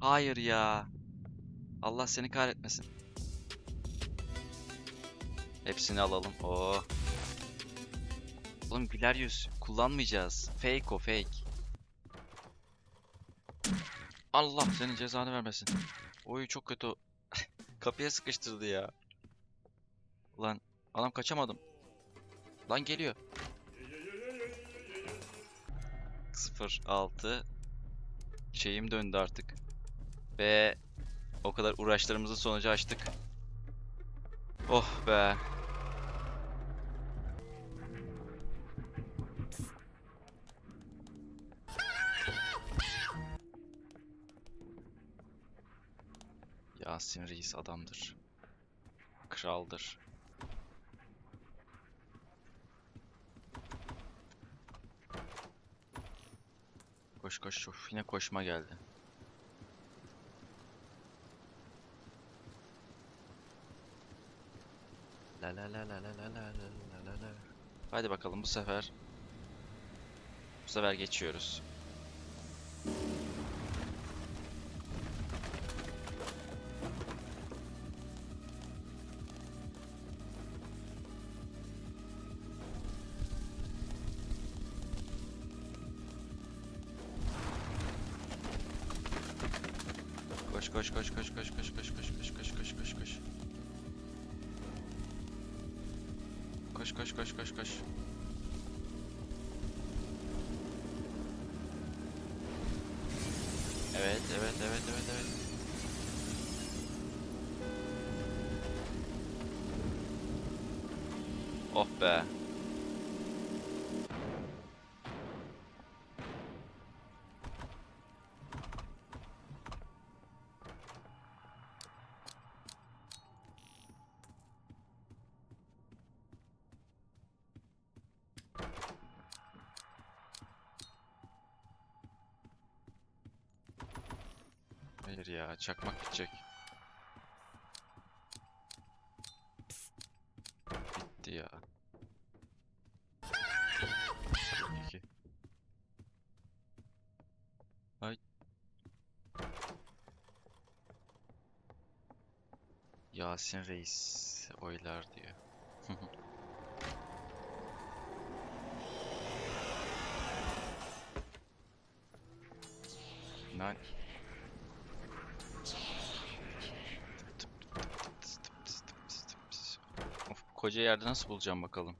Hayır ya. Allah seni kahretmesin. Hepsini alalım. Oo. Oğlum güler yüz kullanmayacağız. Fake o fake. Allah senin cezanı vermesin. Oy çok kötü. Kapıya sıkıştırdı ya. Ulan adam kaçamadım. Lan geliyor. 06 şeyim döndü artık. Ve o kadar uğraşlarımızın sonucu açtık. Oh be. Yasin Reis adamdır. Kraldır. Koş koş of yine koşma geldi. La la la la la la la la la la. Hadi bakalım bu sefer bu sefer geçiyoruz. Koş koş koş koş koş koş koş kaç kaç kaç kaç. Evet evet evet evet evet. Oh be. Hayır ya çakmak gidecek. Bitti ya. Ay. Yasin Reis oylar diyor. Lan koca yerde nasıl bulacağım bakalım.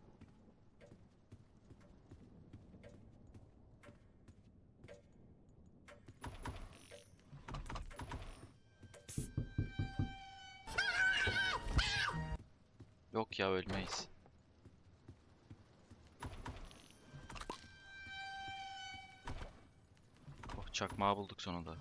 Yok ya ölmeyiz. Oh çakmağı bulduk sonunda.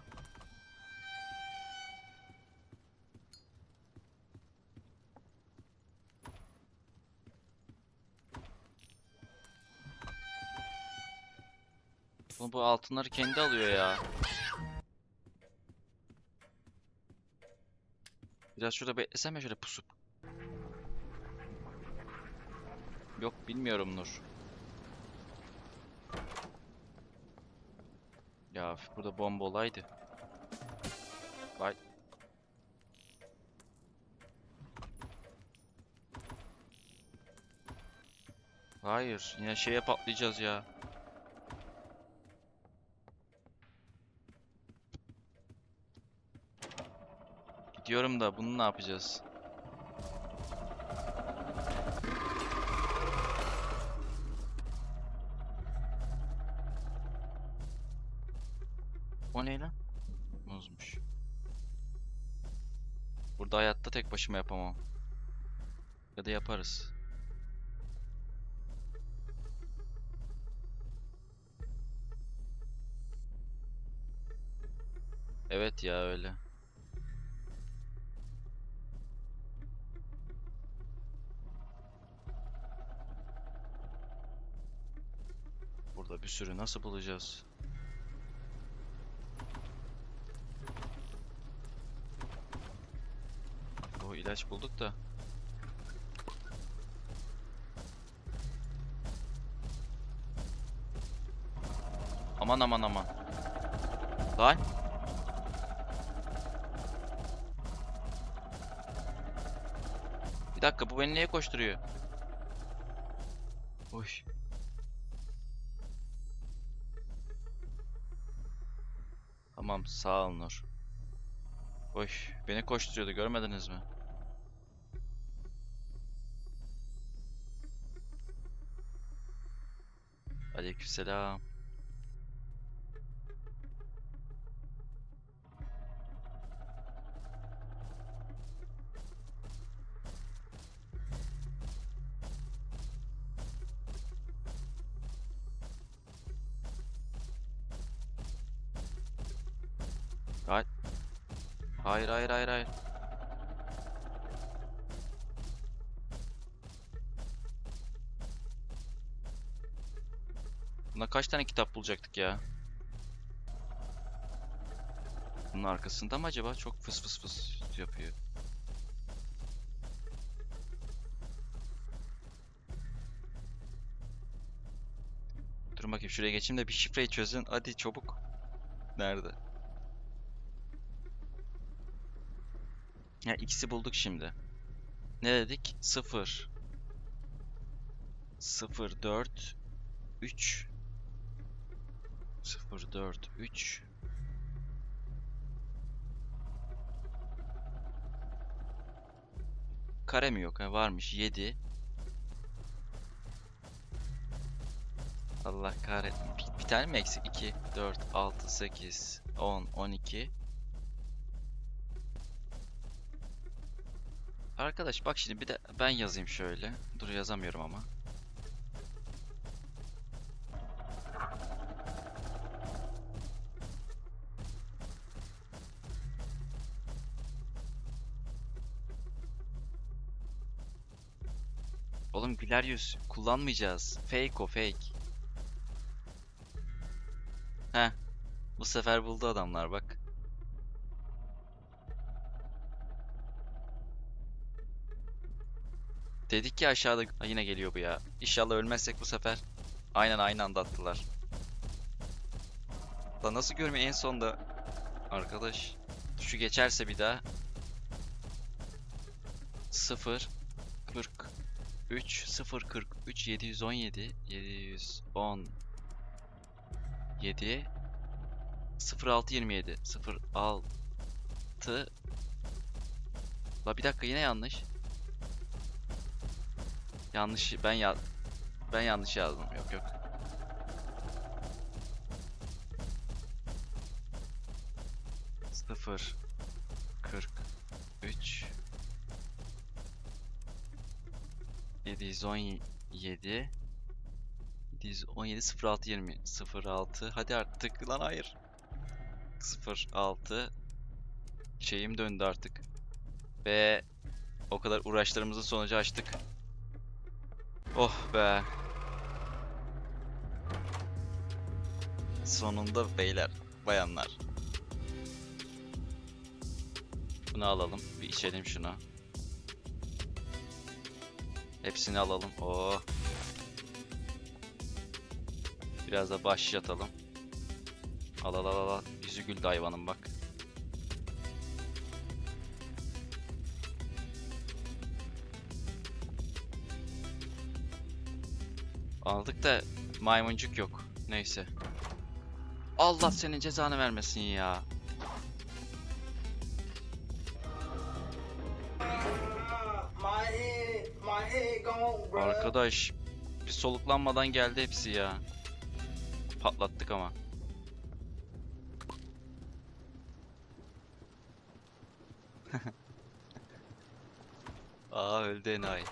Altınları kendi alıyor ya. Biraz şurada beklesem ya şöyle pusup. Yok bilmiyorum Nur. Ya burada bomba olaydı. Vay. Hayır, yine şeye patlayacağız ya. Gidiyorum da bunu ne yapacağız? O ne lan? Muzmuş. Burada hayatta tek başıma yapamam. Ya da yaparız. Evet ya öyle. sürü nasıl bulacağız? O ilaç bulduk da. Aman aman aman. Lan. Bir dakika bu beni niye koşturuyor? Oy. Tamam sağ ol Nur. Oy beni koşturuyordu görmediniz mi? Aleykümselam. Hayır hayır hayır hayır. Buna kaç tane kitap bulacaktık ya? Bunun arkasında mı acaba? Çok fıs fıs fıs yapıyor. Dur bakayım şuraya geçeyim de bir şifreyi çözün. Hadi çabuk. Nerede? Ya ikisi bulduk şimdi. Ne dedik? 0 0 4 3 0 4 3 Kare mi yok? Ha, varmış 7 Allah kahretsin. Bir, bir tane mi eksik? 2 4 6 8 10 12 Arkadaş bak şimdi bir de ben yazayım şöyle. Dur yazamıyorum ama. Oğlum güler yüz kullanmayacağız. Fake o fake. Heh. Bu sefer buldu adamlar bak. Dedik ki aşağıda Ha, yine geliyor bu ya. İnşallah ölmezsek bu sefer. Aynen aynı anda attılar. Da nasıl görmüyor en sonda? Arkadaş. Şu geçerse bir daha. 0 43 0 43 717 710 7 06 27 06 La bir dakika yine yanlış. Yanlış ben ya ben yanlış yazdım. Yok yok. Sıfır kırk üç yedi yüz on yedi yedi yüz on yedi sıfır altı yirmi sıfır altı. Hadi artık lan hayır. Sıfır altı. Şeyim döndü artık. Ve o kadar uğraşlarımızın sonucu açtık Oh be. Sonunda beyler, bayanlar. Bunu alalım. Bir içelim şunu. Hepsini alalım. Oh. Biraz da baş yatalım. Al al al al. Yüzü güldü hayvanın bak. Aldık da maymuncuk yok. Neyse. Allah senin cezanı vermesin ya. Arkadaş bir soluklanmadan geldi hepsi ya. Patlattık ama. Aa öldü enayi.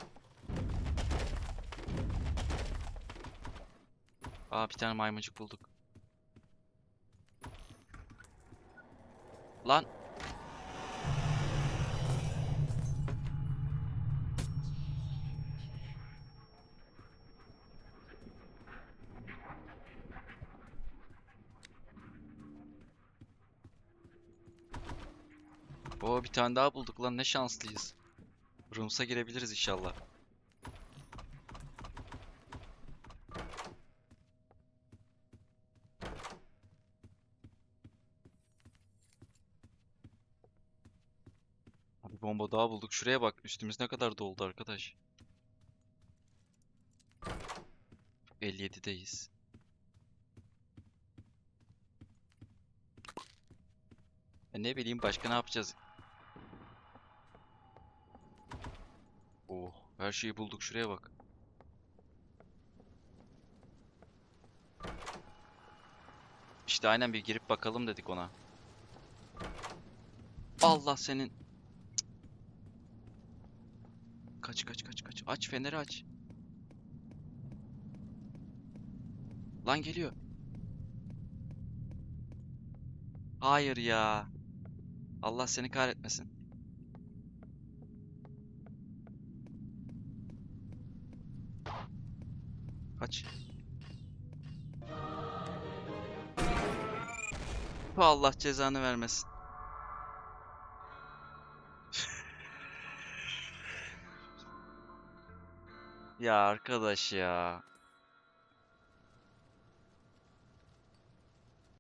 Aa bir tane maymuncuk bulduk. Lan. Oo bir tane daha bulduk lan ne şanslıyız. Rums'a girebiliriz inşallah. Bomba daha bulduk. Şuraya bak. Üstümüz ne kadar doldu arkadaş. 57'deyiz. E ne bileyim başka ne yapacağız? Oh, her şeyi bulduk. Şuraya bak. İşte aynen bir girip bakalım dedik ona. Allah senin. Kaç kaç kaç kaç. Aç feneri aç. Lan geliyor. Hayır ya. Allah seni kahretmesin. Kaç. Allah cezanı vermesin. Ya arkadaş ya.